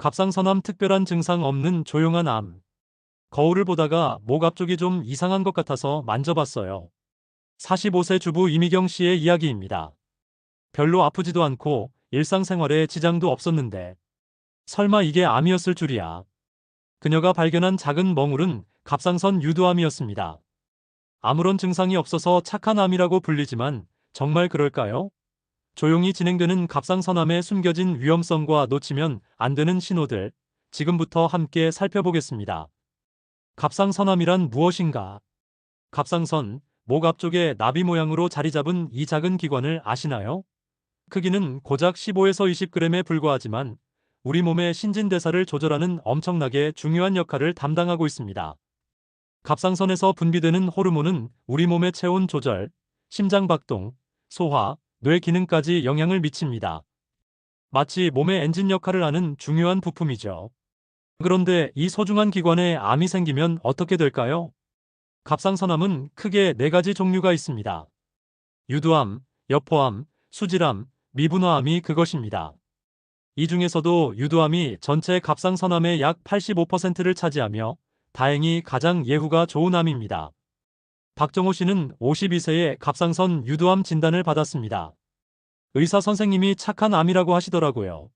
갑상선암 특별한 증상 없는 조용한 암. 거울을 보다가 목 앞쪽이 좀 이상한 것 같아서 만져봤어요. 45세 주부 이미경 씨의 이야기입니다. 별로 아프지도 않고 일상생활에 지장도 없었는데 설마 이게 암이었을 줄이야. 그녀가 발견한 작은 멍울은 갑상선 유두암이었습니다. 아무런 증상이 없어서 착한 암이라고 불리지만 정말 그럴까요? 조용히 진행되는 갑상선암의 숨겨진 위험성과 놓치면 안 되는 신호들 지금부터 함께 살펴보겠습니다. 갑상선암이란 무엇인가? 갑상선, 목 앞쪽에 나비 모양으로 자리 잡은 이 작은 기관을 아시나요? 크기는 고작 15에서 20g에 불과하지만 우리 몸의 신진대사를 조절하는 엄청나게 중요한 역할을 담당하고 있습니다. 갑상선에서 분비되는 호르몬은 우리 몸의 체온 조절, 심장 박동, 소화, 뇌 기능까지 영향을 미칩니다. 마치 몸의 엔진 역할을 하는 중요한 부품이죠. 그런데 이 소중한 기관에 암이 생기면 어떻게 될까요? 갑상선암은 크게 네 가지 종류가 있습니다. 유두암, 여포암, 수질암, 미분화암이 그것입니다. 이 중에서도 유두암이 전체 갑상선암의 약 85%를 차지하며 다행히 가장 예후가 좋은 암입니다. 박정호 씨는 52세에 갑상선 유두암 진단을 받았습니다. 의사 선생님이 착한 암이라고 하시더라고요.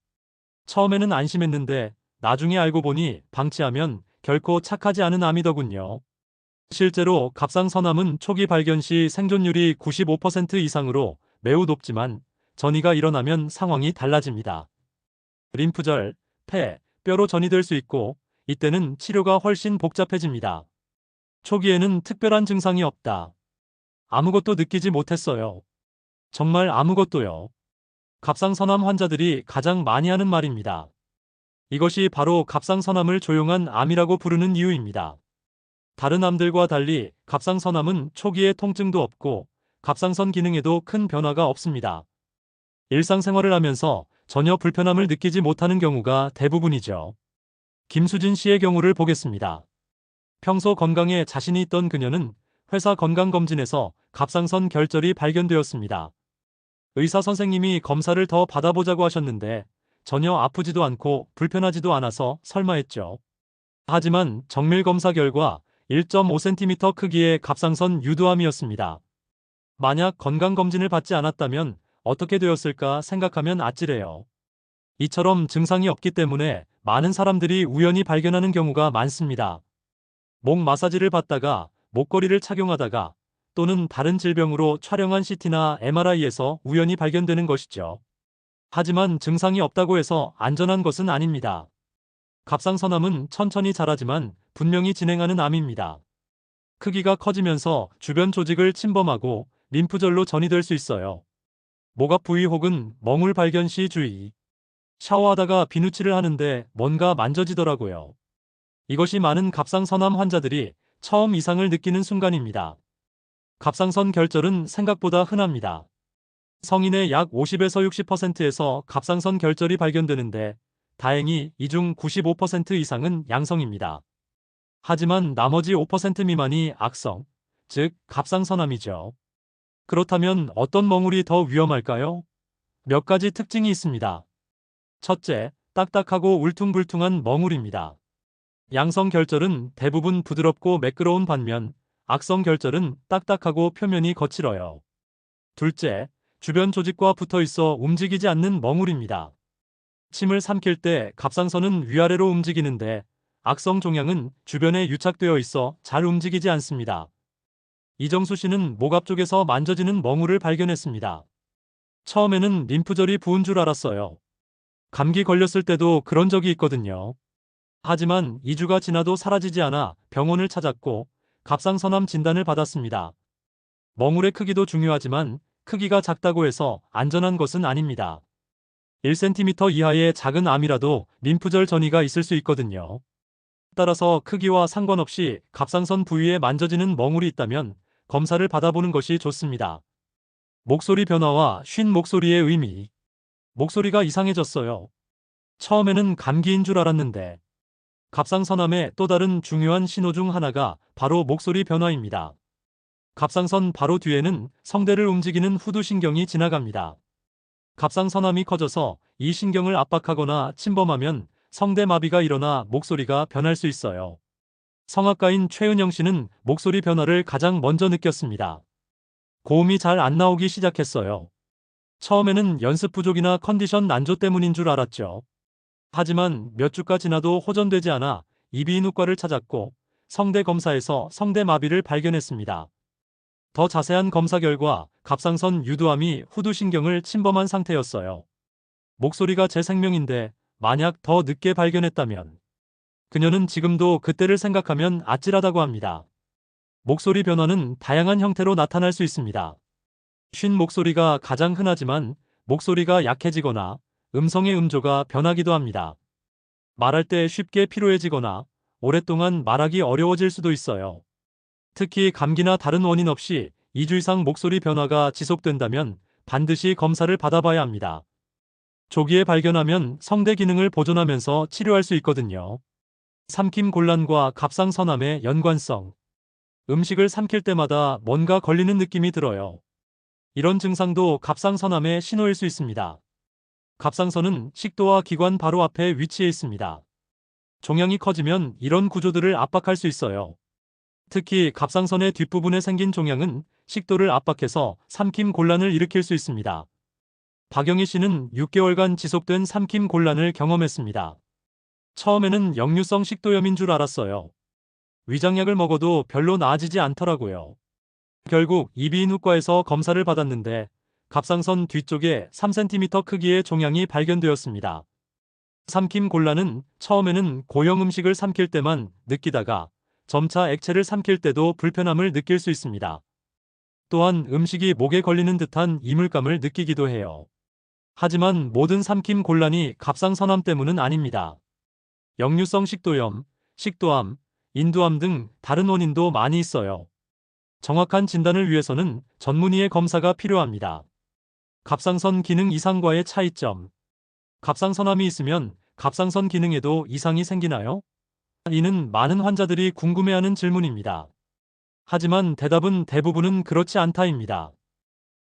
처음에는 안심했는데 나중에 알고 보니 방치하면 결코 착하지 않은 암이더군요. 실제로 갑상선암은 초기 발견 시 생존율이 95% 이상으로 매우 높지만 전이가 일어나면 상황이 달라집니다. 림프절, 폐, 뼈로 전이 될 수 있고 이때는 치료가 훨씬 복잡해집니다. 초기에는 특별한 증상이 없다. 아무것도 느끼지 못했어요. 정말 아무것도요. 갑상선암 환자들이 가장 많이 하는 말입니다. 이것이 바로 갑상선암을 조용한 암이라고 부르는 이유입니다. 다른 암들과 달리 갑상선암은 초기에 통증도 없고 갑상선 기능에도 큰 변화가 없습니다. 일상생활을 하면서 전혀 불편함을 느끼지 못하는 경우가 대부분이죠. 김수진 씨의 경우를 보겠습니다. 평소 건강에 자신이 있던 그녀는 회사 건강검진에서 갑상선 결절이 발견되었습니다. 의사 선생님이 검사를 더 받아보자고 하셨는데 전혀 아프지도 않고 불편하지도 않아서 설마 했죠. 하지만 정밀 검사 결과 1.5cm 크기의 갑상선 유두암이었습니다. 만약 건강검진을 받지 않았다면 어떻게 되었을까 생각하면 아찔해요. 이처럼 증상이 없기 때문에 많은 사람들이 우연히 발견하는 경우가 많습니다. 목 마사지를 받다가 목걸이를 착용하다가 또는 다른 질병으로 촬영한 CT나 MRI에서 우연히 발견되는 것이죠. 하지만 증상이 없다고 해서 안전한 것은 아닙니다. 갑상선암은 천천히 자라지만 분명히 진행하는 암입니다. 크기가 커지면서 주변 조직을 침범하고 림프절로 전이될 수 있어요. 목앞 부위 혹은 멍울 발견 시 주의. 샤워하다가 비누칠을 하는데 뭔가 만져지더라고요. 이것이 많은 갑상선암 환자들이 처음 이상을 느끼는 순간입니다. 갑상선 결절은 생각보다 흔합니다. 성인의 약 50에서 60%에서 갑상선 결절이 발견되는데 다행히 이 중 95% 이상은 양성입니다. 하지만 나머지 5% 미만이 악성, 즉 갑상선암이죠. 그렇다면 어떤 멍울이 더 위험할까요? 몇 가지 특징이 있습니다. 첫째, 딱딱하고 울퉁불퉁한 멍울입니다. 양성 결절은 대부분 부드럽고 매끄러운 반면 악성 결절은 딱딱하고 표면이 거칠어요. 둘째, 주변 조직과 붙어 있어 움직이지 않는 멍울입니다. 침을 삼킬 때 갑상선은 위아래로 움직이는데 악성 종양은 주변에 유착되어 있어 잘 움직이지 않습니다. 이정수 씨는 목 앞쪽에서 만져지는 멍울을 발견했습니다. 처음에는 림프절이 부은 줄 알았어요. 감기 걸렸을 때도 그런 적이 있거든요. 하지만 2주가 지나도 사라지지 않아 병원을 찾았고 갑상선암 진단을 받았습니다. 멍울의 크기도 중요하지만 크기가 작다고 해서 안전한 것은 아닙니다. 1cm 이하의 작은 암이라도 림프절 전이가 있을 수 있거든요. 따라서 크기와 상관없이 갑상선 부위에 만져지는 멍울이 있다면 검사를 받아보는 것이 좋습니다. 목소리 변화와 쉰 목소리의 의미. 목소리가 이상해졌어요. 처음에는 감기인 줄 알았는데 갑상선암의 또 다른 중요한 신호 중 하나가 바로 목소리 변화입니다. 갑상선 바로 뒤에는 성대를 움직이는 후두신경이 지나갑니다. 갑상선암이 커져서 이 신경을 압박하거나 침범하면 성대마비가 일어나 목소리가 변할 수 있어요. 성악가인 최은영 씨는 목소리 변화를 가장 먼저 느꼈습니다. 고음이 잘 안 나오기 시작했어요. 처음에는 연습 부족이나 컨디션 난조 때문인 줄 알았죠. 하지만 몇 주가 지나도 호전되지 않아 이비인후과를 찾았고 성대 검사에서 성대 마비를 발견했습니다. 더 자세한 검사 결과 갑상선 유두암이 후두신경을 침범한 상태였어요. 목소리가 제 생명인데 만약 더 늦게 발견했다면 그녀는 지금도 그때를 생각하면 아찔하다고 합니다. 목소리 변화는 다양한 형태로 나타날 수 있습니다. 쉰 목소리가 가장 흔하지만 목소리가 약해지거나 음성의 음조가 변하기도 합니다. 말할 때 쉽게 피로해지거나 오랫동안 말하기 어려워질 수도 있어요. 특히 감기나 다른 원인 없이 2주 이상 목소리 변화가 지속된다면 반드시 검사를 받아봐야 합니다. 조기에 발견하면 성대 기능을 보존하면서 치료할 수 있거든요. 삼킴 곤란과 갑상선암의 연관성. 음식을 삼킬 때마다 뭔가 걸리는 느낌이 들어요. 이런 증상도 갑상선암의 신호일 수 있습니다. 갑상선은 식도와 기관 바로 앞에 위치해 있습니다. 종양이 커지면 이런 구조들을 압박할 수 있어요. 특히 갑상선의 뒷부분에 생긴 종양은 식도를 압박해서 삼킴 곤란을 일으킬 수 있습니다. 박영희 씨는 6개월간 지속된 삼킴 곤란을 경험했습니다. 처음에는 역류성 식도염인 줄 알았어요. 위장약을 먹어도 별로 나아지지 않더라고요. 결국 이비인후과에서 검사를 받았는데 갑상선 뒤쪽에 3cm 크기의 종양이 발견되었습니다. 삼킴 곤란은 처음에는 고형 음식을 삼킬 때만 느끼다가 점차 액체를 삼킬 때도 불편함을 느낄 수 있습니다. 또한 음식이 목에 걸리는 듯한 이물감을 느끼기도 해요. 하지만 모든 삼킴 곤란이 갑상선암 때문은 아닙니다. 역류성 식도염, 식도암, 인두암 등 다른 원인도 많이 있어요. 정확한 진단을 위해서는 전문의의 검사가 필요합니다. 갑상선 기능 이상과의 차이점. 갑상선암이 있으면 갑상선 기능에도 이상이 생기나요? 이는 많은 환자들이 궁금해하는 질문입니다. 하지만 대답은 대부분은 그렇지 않다입니다.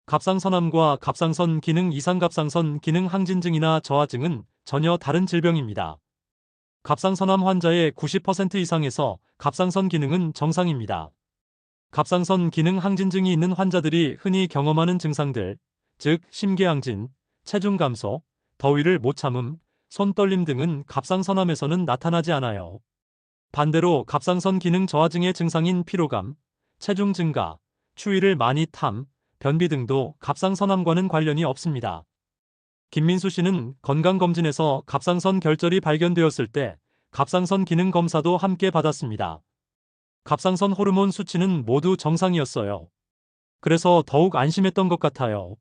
갑상선암과 갑상선 기능 이상 갑상선 기능 항진증이나 저하증은 전혀 다른 질병입니다. 갑상선암 환자의 90% 이상에서 갑상선 기능은 정상입니다. 갑상선 기능 항진증이 있는 환자들이 흔히 경험하는 증상들, 즉 심계항진, 체중 감소, 더위를 못 참음, 손 떨림 등은 갑상선암에서는 나타나지 않아요. 반대로 갑상선 기능 저하증의 증상인 피로감, 체중 증가, 추위를 많이 탐, 변비 등도 갑상선암과는 관련이 없습니다. 김민수 씨는 건강검진에서 갑상선 결절이 발견되었을 때 갑상선 기능 검사도 함께 받았습니다. 갑상선 호르몬 수치는 모두 정상이었어요. 그래서 더욱 안심했던 것 같아요.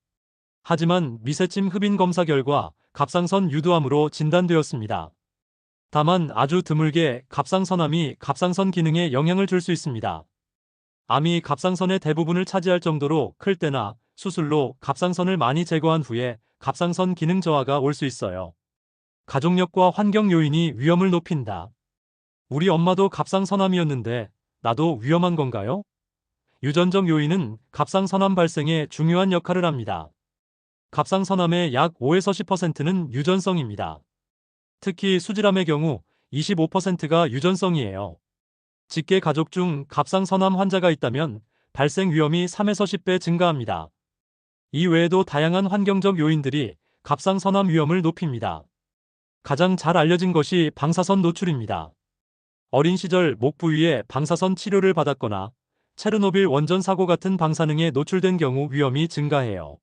하지만 미세침 흡인 검사 결과 갑상선 유두암으로 진단되었습니다. 다만 아주 드물게 갑상선암이 갑상선 기능에 영향을 줄 수 있습니다. 암이 갑상선의 대부분을 차지할 정도로 클 때나 수술로 갑상선을 많이 제거한 후에 갑상선 기능 저하가 올 수 있어요. 가족력과 환경 요인이 위험을 높인다. 우리 엄마도 갑상선암이었는데 나도 위험한 건가요? 유전적 요인은 갑상선암 발생에 중요한 역할을 합니다. 갑상선암의 약 5에서 10%는 유전성입니다. 특히 수질암의 경우 25%가 유전성이에요. 직계 가족 중 갑상선암 환자가 있다면 발생 위험이 3에서 10배 증가합니다. 이 외에도 다양한 환경적 요인들이 갑상선암 위험을 높입니다. 가장 잘 알려진 것이 방사선 노출입니다. 어린 시절 목 부위에 방사선 치료를 받았거나 체르노빌 원전 사고 같은 방사능에 노출된 경우 위험이 증가해요.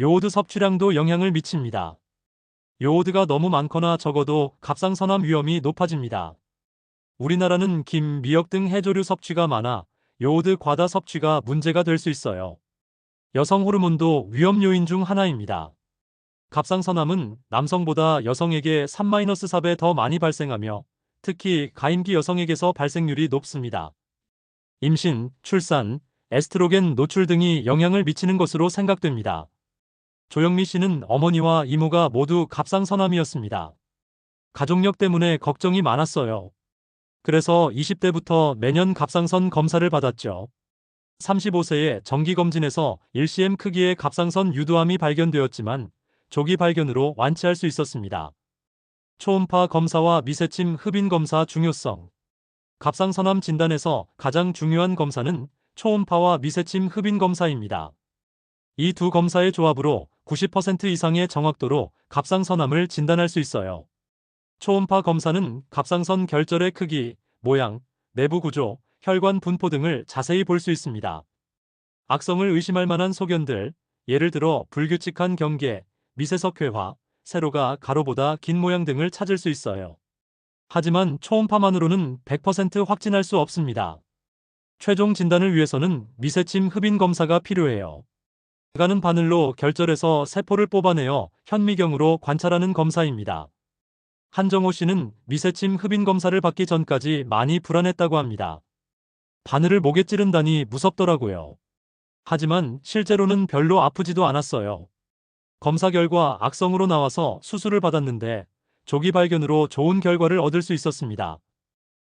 요오드 섭취량도 영향을 미칩니다. 요오드가 너무 많거나 적어도 갑상선암 위험이 높아집니다. 우리나라는 김, 미역 등 해조류 섭취가 많아 요오드 과다 섭취가 문제가 될 수 있어요. 여성 호르몬도 위험 요인 중 하나입니다. 갑상선암은 남성보다 여성에게 3-4배 더 많이 발생하며 특히 가임기 여성에게서 발생률이 높습니다. 임신, 출산, 에스트로겐 노출 등이 영향을 미치는 것으로 생각됩니다. 조영미 씨는 어머니와 이모가 모두 갑상선암이었습니다. 가족력 때문에 걱정이 많았어요. 그래서 20대부터 매년 갑상선 검사를 받았죠. 35세에 정기검진에서 1cm 크기의 갑상선 유두암이 발견되었지만 조기 발견으로 완치할 수 있었습니다. 초음파 검사와 미세침 흡인 검사 중요성. 갑상선암 진단에서 가장 중요한 검사는 초음파와 미세침 흡인 검사입니다. 이 두 검사의 조합으로 90% 이상의 정확도로 갑상선암을 진단할 수 있어요. 초음파 검사는 갑상선 결절의 크기, 모양, 내부 구조, 혈관 분포 등을 자세히 볼 수 있습니다. 악성을 의심할 만한 소견들, 예를 들어 불규칙한 경계, 미세석 회화, 세로가 가로보다 긴 모양 등을 찾을 수 있어요. 하지만 초음파만으로는 100% 확진할 수 없습니다. 최종 진단을 위해서는 미세침 흡인 검사가 필요해요. 가는 바늘로 결절에서 세포를 뽑아내어 현미경으로 관찰하는 검사입니다. 한정호 씨는 미세침 흡인 검사를 받기 전까지 많이 불안했다고 합니다. 바늘을 목에 찌른다니 무섭더라고요. 하지만 실제로는 별로 아프지도 않았어요. 검사 결과 악성으로 나와서 수술을 받았는데 조기 발견으로 좋은 결과를 얻을 수 있었습니다.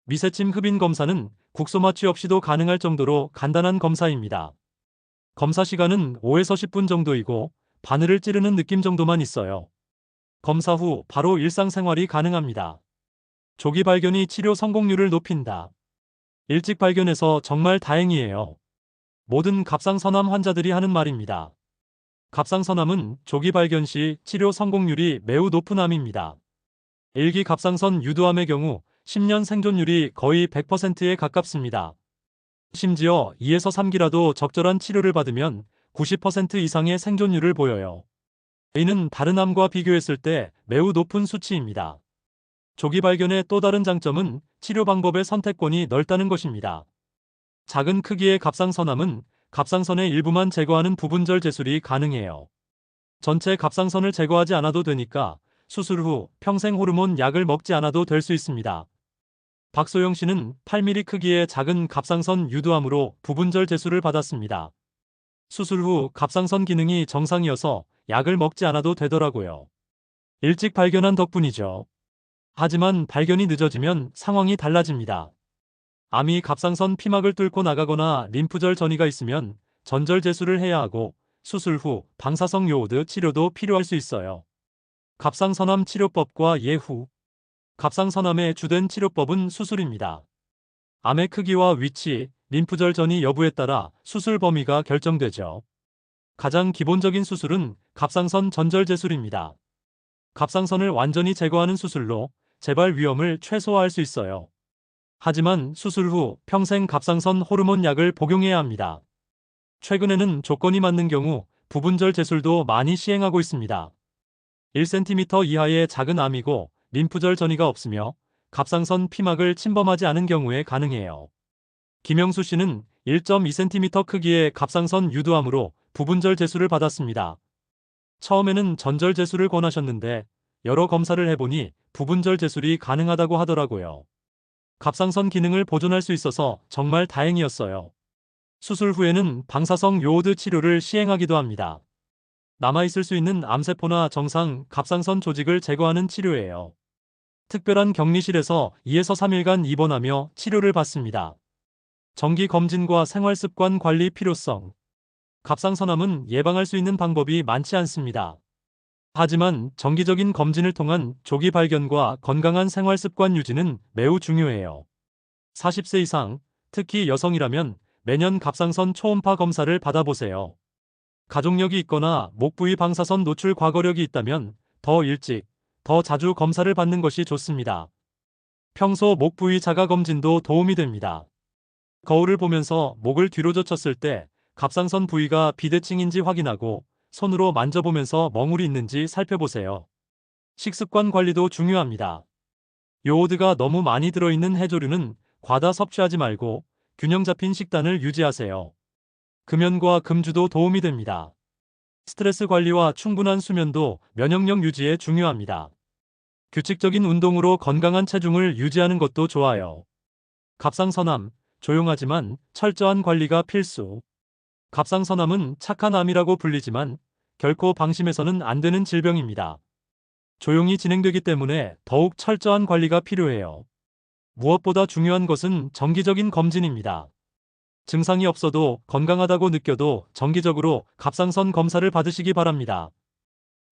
미세침 흡인 검사는 국소 마취 없이도 가능할 정도로 간단한 검사입니다. 검사 시간은 5에서 10분 정도이고 바늘을 찌르는 느낌 정도만 있어요. 검사 후 바로 일상생활이 가능합니다. 조기 발견이 치료 성공률을 높인다. 일찍 발견해서 정말 다행이에요. 모든 갑상선암 환자들이 하는 말입니다. 갑상선암은 조기 발견 시 치료 성공률이 매우 높은 암입니다. 일기 갑상선 유두암의 경우 10년 생존율이 거의 100%에 가깝습니다. 심지어 2에서 3기라도 적절한 치료를 받으면 90% 이상의 생존율을 보여요. 이는 다른 암과 비교했을 때 매우 높은 수치입니다. 조기 발견의 또 다른 장점은 치료 방법의 선택권이 넓다는 것입니다. 작은 크기의 갑상선암은 갑상선의 일부만 제거하는 부분절 제술이 가능해요. 전체 갑상선을 제거하지 않아도 되니까 수술 후 평생 호르몬 약을 먹지 않아도 될 수 있습니다. 박소영 씨는 8mm 크기의 작은 갑상선 유두암으로 부분절 제술을 받았습니다. 수술 후 갑상선 기능이 정상이어서 약을 먹지 않아도 되더라고요. 일찍 발견한 덕분이죠. 하지만 발견이 늦어지면 상황이 달라집니다. 암이 갑상선 피막을 뚫고 나가거나 림프절 전이가 있으면 전절 제술을 해야 하고 수술 후 방사성 요오드 치료도 필요할 수 있어요. 갑상선암 치료법과 예후 갑상선암의 주된 치료법은 수술입니다. 암의 크기와 위치, 림프절 전이 여부에 따라 수술 범위가 결정되죠. 가장 기본적인 수술은 갑상선 전절 제술입니다. 갑상선을 완전히 제거하는 수술로 재발 위험을 최소화할 수 있어요. 하지만 수술 후 평생 갑상선 호르몬 약을 복용해야 합니다. 최근에는 조건이 맞는 경우 부분절 제술도 많이 시행하고 있습니다. 1cm 이하의 작은 암이고 림프절 전이가 없으며 갑상선 피막을 침범하지 않은 경우에 가능해요. 김영수 씨는 1.2cm 크기의 갑상선 유두암으로 부분절 제술을 받았습니다. 처음에는 전절 제술을 권하셨는데 여러 검사를 해보니 부분절 제술이 가능하다고 하더라고요. 갑상선 기능을 보존할 수 있어서 정말 다행이었어요. 수술 후에는 방사성 요오드 치료를 시행하기도 합니다. 남아있을 수 있는 암세포나 정상 갑상선 조직을 제거하는 치료예요. 특별한 격리실에서 2에서 3일간 입원하며 치료를 받습니다. 정기 검진과 생활습관 관리 필요성. 갑상선암은 예방할 수 있는 방법이 많지 않습니다. 하지만 정기적인 검진을 통한 조기 발견과 건강한 생활습관 유지는 매우 중요해요. 40세 이상, 특히 여성이라면 매년 갑상선 초음파 검사를 받아보세요. 가족력이 있거나 목 부위 방사선 노출 과거력이 있다면 더 일찍, 더 자주 검사를 받는 것이 좋습니다. 평소 목 부위 자가 검진도 도움이 됩니다. 거울을 보면서 목을 뒤로 젖혔을 때 갑상선 부위가 비대칭인지 확인하고 손으로 만져보면서 멍울이 있는지 살펴보세요. 식습관 관리도 중요합니다. 요오드가 너무 많이 들어있는 해조류는 과다 섭취하지 말고 균형 잡힌 식단을 유지하세요. 금연과 금주도 도움이 됩니다. 스트레스 관리와 충분한 수면도 면역력 유지에 중요합니다. 규칙적인 운동으로 건강한 체중을 유지하는 것도 좋아요. 갑상선암, 조용하지만 철저한 관리가 필수. 갑상선암은 착한 암이라고 불리지만 결코 방심해서는 안 되는 질병입니다. 조용히 진행되기 때문에 더욱 철저한 관리가 필요해요. 무엇보다 중요한 것은 정기적인 검진입니다. 증상이 없어도 건강하다고 느껴도 정기적으로 갑상선 검사를 받으시기 바랍니다.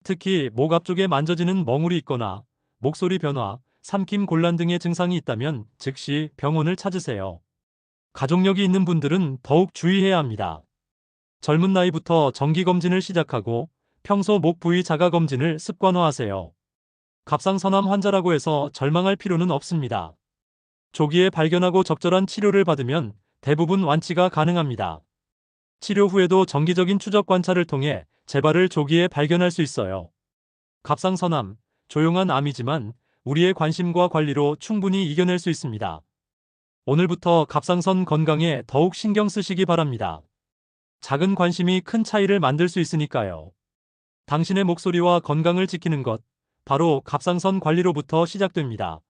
특히 목 앞쪽에 만져지는 멍울이 있거나 목소리 변화, 삼킴 곤란 등의 증상이 있다면 즉시 병원을 찾으세요. 가족력이 있는 분들은 더욱 주의해야 합니다. 젊은 나이부터 정기검진을 시작하고 평소 목 부위 자가검진을 습관화하세요. 갑상선암 환자라고 해서 절망할 필요는 없습니다. 조기에 발견하고 적절한 치료를 받으면 대부분 완치가 가능합니다. 치료 후에도 정기적인 추적 관찰을 통해 재발을 조기에 발견할 수 있어요. 갑상선암, 조용한 암이지만 우리의 관심과 관리로 충분히 이겨낼 수 있습니다. 오늘부터 갑상선 건강에 더욱 신경 쓰시기 바랍니다. 작은 관심이 큰 차이를 만들 수 있으니까요. 당신의 목소리와 건강을 지키는 것, 바로 갑상선 관리로부터 시작됩니다.